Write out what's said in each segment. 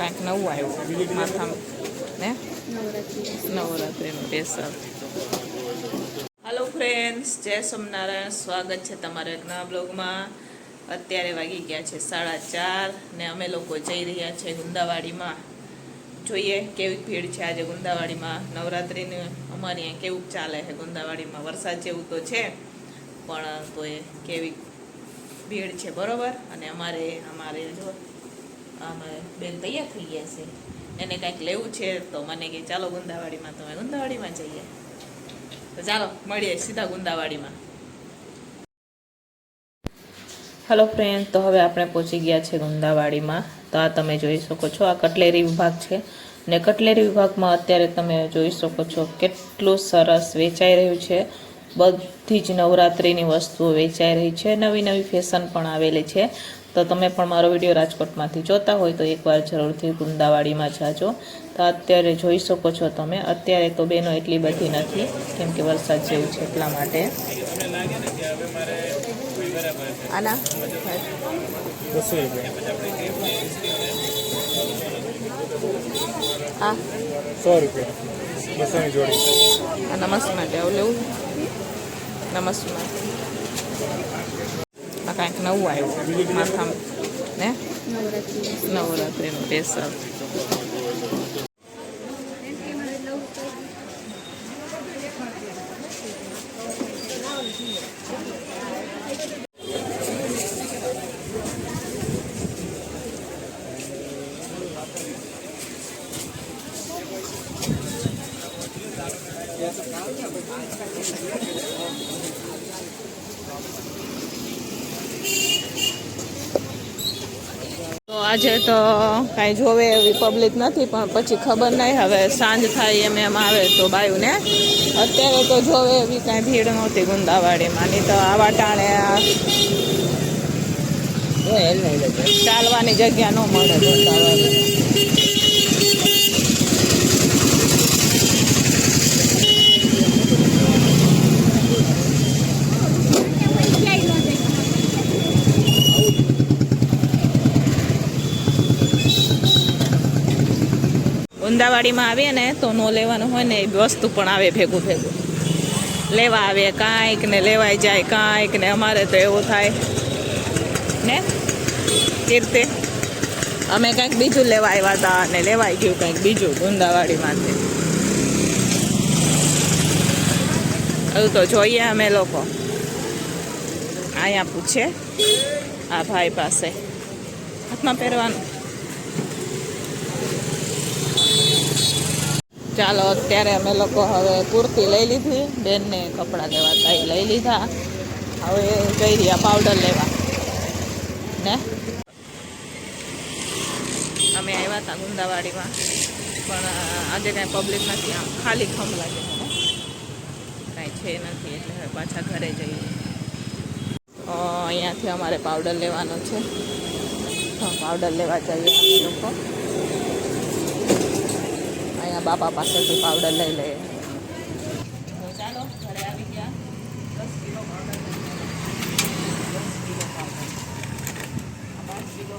કાંઈક નવું આવ્યું માથામાં, ને? નવરાત્રિનું સ્પેશિયલ. હાલો ફ્રેન્ડ્સ જય સોમનારાયણ સ્વાગત છે તમારા નવા બ્લોગમાં. અત્યારે વાગી ગયા છે સાડા ચાર ને અમે લોકો જઈ રહ્યા છે ગુંદાવાડીમાં. જોઈએ કેવી ભીડ છે આજે ગુંદાવાડીમાં. નવરાત્રિનું અમારે અહીંયા કેવું ચાલે છે ગુંદાવાડીમાં? વરસાદ જેવું તો છે, પણ તો એ કેવી ભીડ છે, બરોબર? અને અમારે અમારે જો અમે બેન તૈયાર થઈ ગયા છે. એને કાંઈક લેવું છે તો મને કે ચાલો ગુંદાવાડીમાં તમે ગુંદાવાડીમાં જઈએ. તો ચાલો, મળીએ સીધા ગુંદાવાડીમાં. હલો ફ્રેન્ડ તો હવે આપણે પહોંચી ગયા છે ગુંદાવાડીમાં. તો આ તમે જોઈ શકો છો, આ કટલેરી વિભાગ છે. ને કટલેરી વિભાગમાં અત્યારે તમે જોઈ શકો છો કેટલું સરસ વેચાઈ રહ્યું છે. બધી જ નવરાત્રિની વસ્તુઓ વેચાઈ રહી છે. નવી નવી ફેશન પણ આવેલી છે. તો તમે પણ મારો વીડિયો રાજકોટમાંથી જોતા હોય તો એકવાર જરૂરથી ગુંદાવાડીમાં જાજો. તો અત્યારે જોઈ શકો છો તમે. અત્યારે તો બેનો એટલી બધી નથી કેમ કે વરસાદ જેવું છે એટલા માટે. આના? બસો આ સો રૂપિયા. બસોની જોડી. નમસ માટે આવું લેવું? નમસ માટે આ કાંઈક નવું આવ્યું. માથામાં ને? નવરાત્રિનું સ્પેશિયલ તો આજે તો કાંઈ જોવે એવી પબ્લિક નથી પણ પછી ખબર નહીં. હવે સાંજ થાય એમ એમ આવે તો બાયુને. અત્યારે તો જોવે એવી કાંઈ ભીડ નહોતી ગુંદાવાડીમાં. નહીં તો આવા ટાણે આ ચાલવાની જગ્યા ન મળે ગુંદાવાડી ગુંદાવાડીમાં આવીએ ને તો નો લેવાનું હોય ને એ વસ્તુ પણ આવે ભેગું ભેગું. લેવા આવે કાંઈક ને લેવાઈ જાય કાંઈક ને અમારે તો એવું થાય. ને? કીર્તિ અમે કંઈક બીજું લેવા આવ્યા હતા અને લેવાઈ ગયું કંઈક બીજું ગુંદાવાડીમાંથી એવું તો જોઈએ અમે લોકો. અહીંયા પૂછે આ ભાઈ પાસે. હાથમાં પહેરવાનું. ચાલો અત્યારે અમે લોકો હવે કુર્તી લઈ લીધી. બેનને કપડાં લેવા હતા લઈ લીધા. હવે જઈ રહ્યા પાવડર લેવા. ને? અમે આવ્યા હતા ગુંદાવાડીમાં, પણ આજે કાંઈ પબ્લિક નથી, આમ ખાલી ખમ લાગે કાંઈ છે નથી, એટલે હવે પાછા ઘરે જઈએ. અહીંયાથી અમારે પાવડર લેવાનો છે. પાવડર લેવા જઈએ અમે લોકો. અહીંયા બાપા પાસેથી પાવડર લઈ લઈએ. તો ચાલો ઘરે આવી ગયા દસ કિલો પાવડર દસ કિલો પાવડર પાંચ કિલો.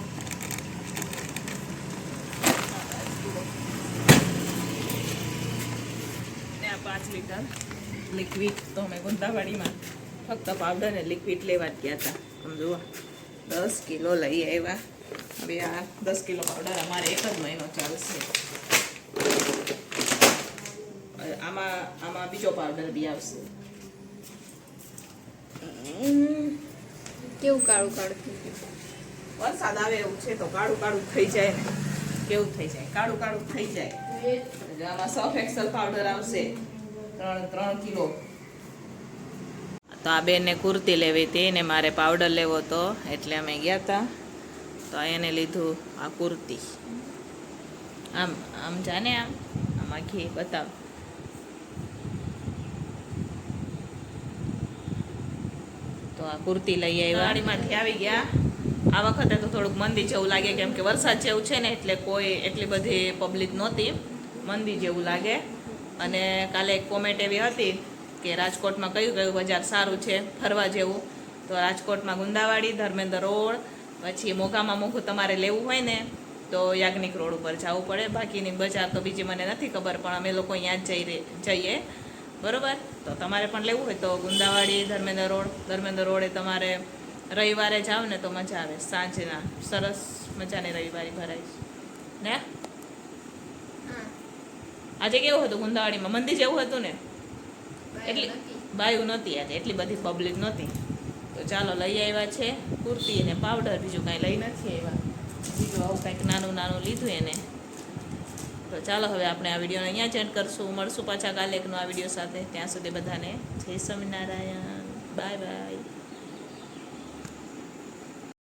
ને પાંચ લીટર લિક્વિડ તો અમે ગુંદાવાડીમાં ફક્ત પાવડર ને લિક્વિડ લેવા જ ગયા હતા. આમ દસ કિલો લઈ આવ્યા. હવે આ દસ કિલો પાવડર અમારે એક જ મહિનો ચાલશે. આમાં આમાં બીજો પાવડર બી આવશે. કેવું કાળું કાળું વરસાદ આવે એવું છે તો કાળું કાળું થઈ જાય ને. કેવું થઈ જાય? કાળું કાળું થઈ જાય. આમાં સફ એક્સલ પાવડર આવશે. ત્રણ ત્રણ કિલો. તો આ બેનને કુર્તી લેવી હતી ને મારે પાવડર લેવો હતો એટલે અમે ગયા હતા તો એને લીધું આ કુર્તી. આમ આમ જાને આમ. આમાં ઘી બતાવ. તો આ કુર્તી લઈ આવ્યા. ગાડીમાંથી આવી ગયા. આ વખતે તો થોડુંક મંદી જેવું લાગે, કેમ કે વરસાદ જેવું છે ને, એટલે કોઈ એટલી બધી પબ્લિક નહોતી. મંદી જેવું લાગે. અને કાલે એક કોમેન્ટ એવી હતી કે રાજકોટમાં કયું કયું બજાર સારું છે, ફરવા જેવું. તો રાજકોટમાં ગુંદાવાડી, ધર્મેન્દ્ર રોડ, પછી મોગામાં મોઘું તમારે લેવું હોય ને, તો યાજ્ઞિક રોડ ઉપર જવું પડે. બાકીની બજાર તો બીજી મને નથી ખબર, પણ અમે લોકો અહીંયા જ જઈ જઈએ. બરોબર? તો તમારે પણ લેવું હોય તો ગુંદાવાડી ધર્મેન્દ્ર રોડ ધર્મેન્દ્ર રોડે તમારે રવિવારે જાઓ ને તો મજા આવે. સાંજના સરસ મજાની રવિવારી ભરાય. ને? આજે કેવું હતું ગુંદાવાડીમાં? મંદિર જેવું હતું ને? એટલી બાયું નહોતી આજે. એટલી બધી પબ્લિક નહોતી. તો ચાલો લઈ આવ્યા છે કુર્તી અને પાવડર બીજું કાંઈ લઈ નથી આવ્યા. બીજું આવું કંઈક નાનું નાનું લીધું એને. તો ચાલો હવે આપણે આ વિડીયોને અહીંયા જ એન્ડ કરશું. મળશું પાછા કાલે એક નવા વીડિયો સાથે. ત્યાં સુધી બધાને જય સ્વામિનારાયણ. Bye bye.